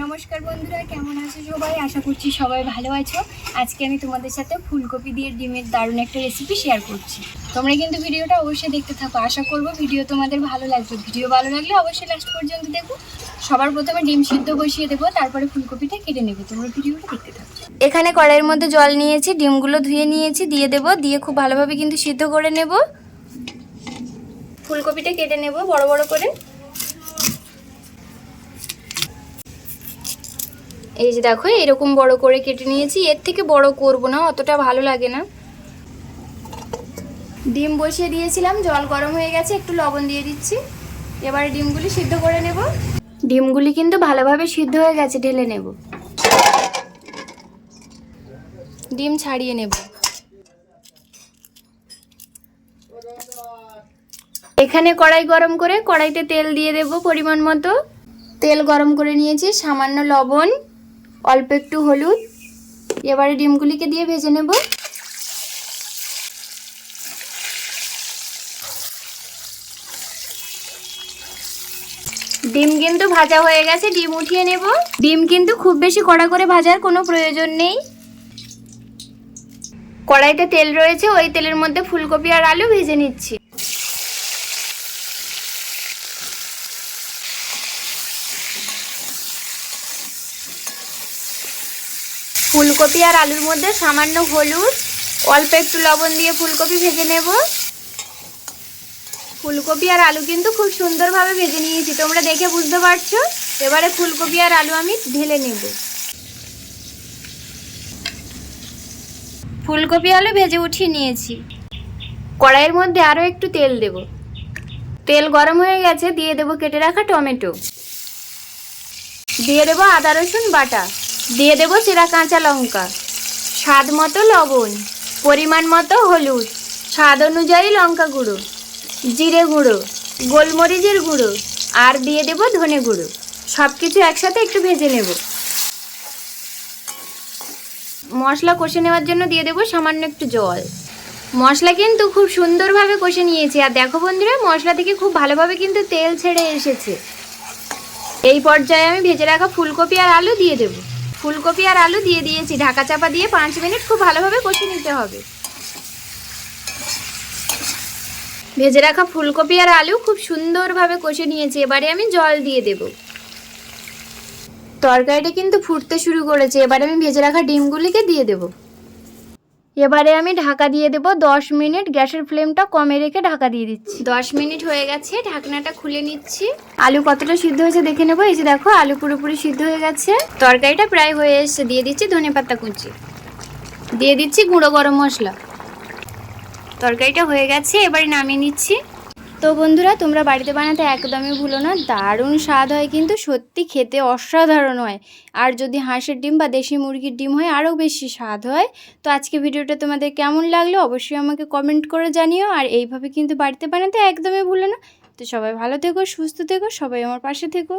নমস্কার বন্ধুরা, কেমন আছো সবাই? আশা করছি সবাই ভালো আছো। আজকে আমি তোমাদের সাথে ফুলকপি দিয়ে ডিমের দারুণ একটা রেসিপি শেয়ার করছি। তোমরা কিন্তু ভিডিওটা অবশ্যই দেখতে থাকো। আশা করব ভিডিও তোমাদের ভালো লাগবে। ভিডিও ভালো লাগলে অবশ্যই লাস্ট পর্যন্ত দেখো। সবার প্রথমে ডিম সিদ্ধ বসিয়ে দেবো, তারপরে ফুলকপিটা কেটে নেবে। তোমরা ভিডিওটা দেখতে থাকো। এখানে কড়াইয়ের মধ্যে জল নিয়েছি, ডিমগুলো ধুয়ে নিয়েছি, দিয়ে দেবো। দিয়ে খুব ভালোভাবে কিন্তু সিদ্ধ করে নেব। ফুলকপিটা কেটে নেব বড় বড় করে। এই যে দেখো, এরকম বড় করে কেটে নিয়েছি। এর থেকে বড় করব না, অতটা ভালো লাগে না। ডিম বসিয়ে দিয়েছিলাম, জল গরম হয়ে গেছে, একটু লবণ দিয়ে দিচ্ছি। এবারে ডিমগুলি সিদ্ধ করে নেব। ডিমগুলি কিন্তু ভালোভাবে সিদ্ধ হয়ে গেছে, ঢেলে নেব। ডিম ছাড়িয়ে নেব। এখানে কড়াই গরম করে কড়াইতে তেল দিয়ে দেব পরিমাণ মতো। তেল গরম করে নিয়েছি, সামান্য লবণ। অল্প একটু হলুদ। এবারে ডিমগুলিকে দিয়ে ভেজে নেব। ডিম কিন্তু ভাজা হয়ে গেছে, ডিম উঠিয়ে নেব। ডিম কিন্তু খুব বেশি কড়া করে ভাজার কোনো প্রয়োজন নেই। কড়াইতে তেল রয়েছে, ওই তেলের মধ্যে ফুলকপি আর আলু ভেজে নিচ্ছি। ফুলকপি আর আলুর মধ্যে সামান্য হলুদ, অল্প একটু লবণ দিয়ে ফুলকপি ভেজে নেব। ফুলকপি আর আলু কিন্তু খুব সুন্দরভাবে ভেজে নিয়েছি, তোমরা দেখে বুঝতে পারছ? এবারে ফুলকপি আর আলু আমি ঢেলে নেব। ফুলকপি আলু ভেজে উঠিয়ে নিয়েছি। কড়াইয়ের মধ্যে আরও একটু তেল দেব। তেল গরম হয়ে গেছে, দিয়ে দেব কেটে রাখা টমেটো। দিয়ে দেবো আদা, রসুন, বাটা। দিয়ে দেবো চেরা কাঁচা লঙ্কা। স্বাদ মতো লবণ, পরিমাণ মতো হলুদ। স্বাদ অনুযায়ী লঙ্কা গুঁড়ো, জিরে গুঁড়ো, গোলমরিচের গুঁড়ো আর দিয়ে দেবো ধনে গুঁড়ো। সব কিছু একসাথে একটু ভেজে নেব। মশলা কষে নেওয়ার জন্য দিয়ে দেবো সামান্য একটু জল। মশলা কিন্তু খুব সুন্দরভাবে কষে নিয়েছি। আর দেখো বন্ধুরা, মশলা থেকে খুব ভালোভাবে কিন্তু তেল ছেড়ে এসেছে। এই পর্যায়ে আমি ভেজে রাখা ফুলকপি আর আলু দিয়ে দেবো। ফুলকপি আর আলু দিয়ে দিয়েছি। ঢাকা চাপা দিয়ে পাঁচ মিনিট খুব ভালোভাবে কষে নিতে হবে। ভেজে রাখা ফুলকপি আর আলু খুব সুন্দরভাবে কষে নিয়েছি। এবারে আমি জল দিয়ে দেব। তরকারিটা কিন্তু ফুটতে শুরু করেছে। এবারে আমি ভেজে রাখা ডিমগুলিকে দিয়ে দেব। এবারে আমি ঢাকা দিয়ে দেবো দশ মিনিট গ্যাসের ফ্লেমটা কমে রেখে ঢাকা দিয়ে দিচ্ছি। দশ মিনিট হয়ে গেছে ঢাকনাটা খুলে নিচ্ছি। আলু কতটা সিদ্ধ হয়েছে দেখে নেব এই যে দেখো আলু পুরোপুরি সিদ্ধ হয়ে গেছে। তরকারিটা প্রায় হয়ে এসছে দিয়ে দিচ্ছি ধনে পাতা কুচি। দিয়ে দিচ্ছি গুঁড়ো গরম মশলা। তরকারিটা হয়ে গেছে এবারে নামিয়ে নিচ্ছি। তো বন্ধুরা, তোমরা বাড়িতে বানাতে একদমই ভুলো না, দারুণ স্বাদ হয় কিন্তু, সত্যি খেতে অসাধারণ হয়। আর যদি হাঁসের ডিম বা দেশি মুরগির ডিম হয়, আরও বেশি স্বাদ হয়। তো আজকে ভিডিওটা তোমাদের কেমন লাগল, অবশ্যই আমাকে কমেন্ট করে জানিও। আর এইভাবে কিন্তু বাড়িতে বানাতে একদমই ভুলো না। তো সবাই ভালো থেকো, সুস্থ থেকো, সবাই আমার পাশে থেকো।